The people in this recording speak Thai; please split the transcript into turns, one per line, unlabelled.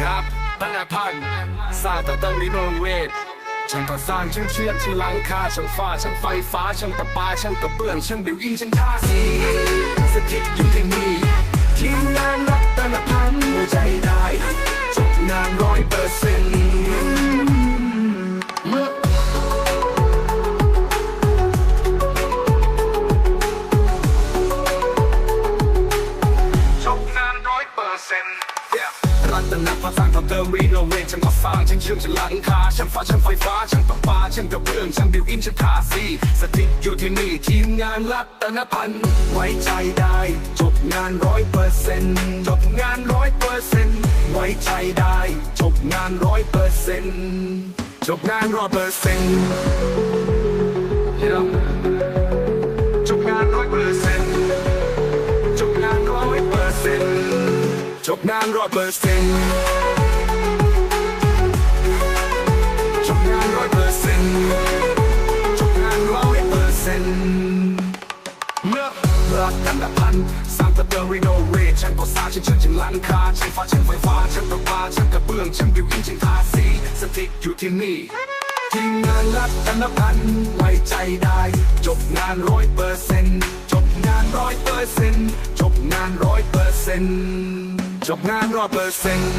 ครับตั้งแต่พันสร้างแต่ตั้งรีโนเวทช่างก่อสร้างช่างเชื่อมช่างหลังคาช่างฟ้าช่างไฟฟ้าช่างประปาช่างกระเบื้องช่างบิวอินช่างทาสีสถิตอยู่ที่นี่ทีมงานรักตั้งแต่พันหัวใจได้จบงานร้อยเปอร์เซ็นต์เมื่อจบงานร้อยเปอร์เซ็นต์ รัตนภาษาทำเติมรีโนเวทช่างก่อสร้างช่างเชื่อมช่างหลังคาช่างฟ้าช่างไฟฟ้าช่างประปาช่างกระเบื้องช่างบิวอินช่างทาสีสถิตอยู่ที่นี่ทีมงานรัตนพันธ์ไว้ใจได้ จบงานร้อยเปอร์เซ็นต์จบงานร้อยเปอร์เซ็นต์ไว้ใจได้ จบงานร้อยเปอร์เซ็นต์จบงานร้อยเปอร์เซ็นต์ จบงานร้อยเปอร์เซ็นจบงานร้อยเปอร์เซ็นจบงานร้อยเปอร์เซ็นต์เมื่อรักกันแบบพันสร้างแต่เดิมรีโนเวทช่างก่อสร้างช่าเชื่อมช่างหลังคาช่างฟ้าช่างไฟฟ้าช่างประปาช่างกระเบื้องช่างบิวอินช่างทาสีสถิตอยู่ที่นี่ทีมงานรักกันนะพันไว้ใจได้ จบงานร้อยเปอร์เซ็นต์จบงานร้อยเปอร์เซ็นต์จบงานร้อยเปอร์เซ็นต์ จบงานรอบเปอร์เซ็นต์